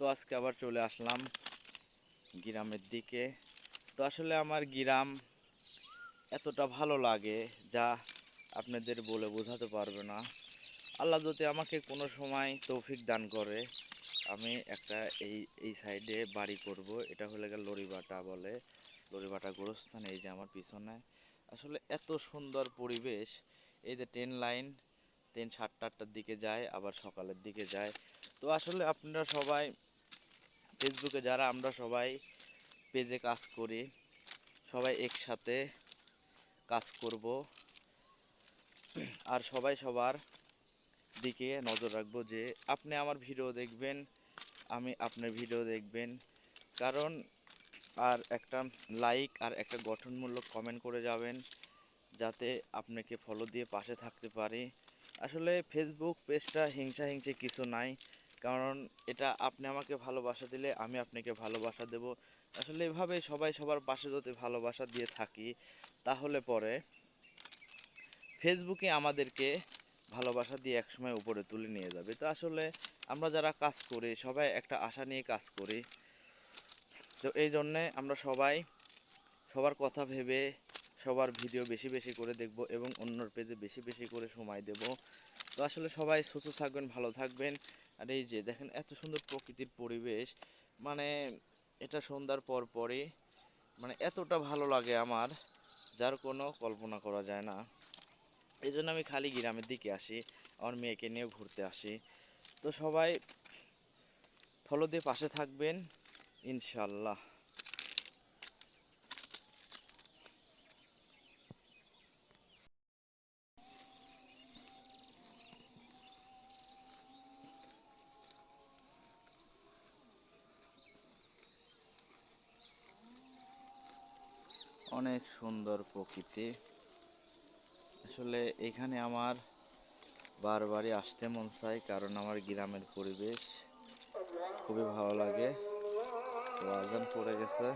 তো আজকে আবার চলে আসলাম গ্রামের দিকে। তো আসলে আমার গ্রাম এতটা ভালো লাগে যা আপনাদের বলে বোঝাতে পারবে না। আল্লাহ যদি আমাকে কোনো সময় তৌফিক দান করে, আমি একটা এই এই সাইডে বাড়ি করব। এটা হলে গেল লরিবাটা বলে। লরিবাটা গোরস্থান, এই যে আমার পিছনে। আসলে এত সুন্দর পরিবেশ। এই যে ট্রেন লাইন, ট্রেন সাতটা আটটার দিকে যায়, আবার সকালের দিকে যায়। তো আসলে আপনারা সবাই ফেসবুকে যারা আমরা সবাই পেজে কাজ করি, সবাই একসাথে কাজ করব। আর সবাই সবার দিকে নজর রাখব যে, আপনি আমার ভিডিও দেখবেন, আমি আপনার ভিডিও দেখবেন। কারণ, আর একটা লাইক আর একটা গঠনমূলক কমেন্ট করে যাবেন, যাতে আপনাকে ফলো দিয়ে পাশে থাকতে পারি। আসলে ফেসবুক পেজটা হিংসা হিংসে কিছু নাই। কারণ এটা আপনি আমাকে ভালোবাসা দিলে আমি আপনাকে ভালোবাসা দেব। আসলে এভাবে সবাই সবার পাশে যদি ভালোবাসা দিয়ে থাকি, তাহলে পরে ফেসবুকে আমাদেরকে ভালোবাসা দিয়ে একসময় উপরে তুলে নিয়ে যাবে। তো আসলে আমরা যারা কাজ করি, সবাই একটা আশা নিয়ে কাজ করি। তো এই জন্যে আমরা সবাই সবার কথা ভেবে সবার ভিডিও বেশি বেশি করে দেখব এবং অন্যর পেজে বেশি বেশি করে সময় দেব। তো আসলে সবাই সুস্থ থাকবেন, ভালো থাকবেন। আর এই যে দেখেন এত সুন্দর প্রকৃতির পরিবেশ মানে এটা সন্ধ্যার পর পরই মানে এতটা ভালো লাগে আমার, যার কোনো কল্পনা করা যায় না। এই জন্য আমি খালি গ্রামের দিকে আসি, আমার মেয়েকে নিয়ে ঘুরতে আসি। তো সবাই ফলো দিয়ে পাশে থাকবেন ইনশাল্লাহ অনেক সুন্দর প্রকৃতি। আসলে এখানে আমার বারবারই আসতে মন চায়, কারণ আমার গ্রামের পরিবেশ খুবই ভালো লাগে। তো আজান পড়ে গেছে।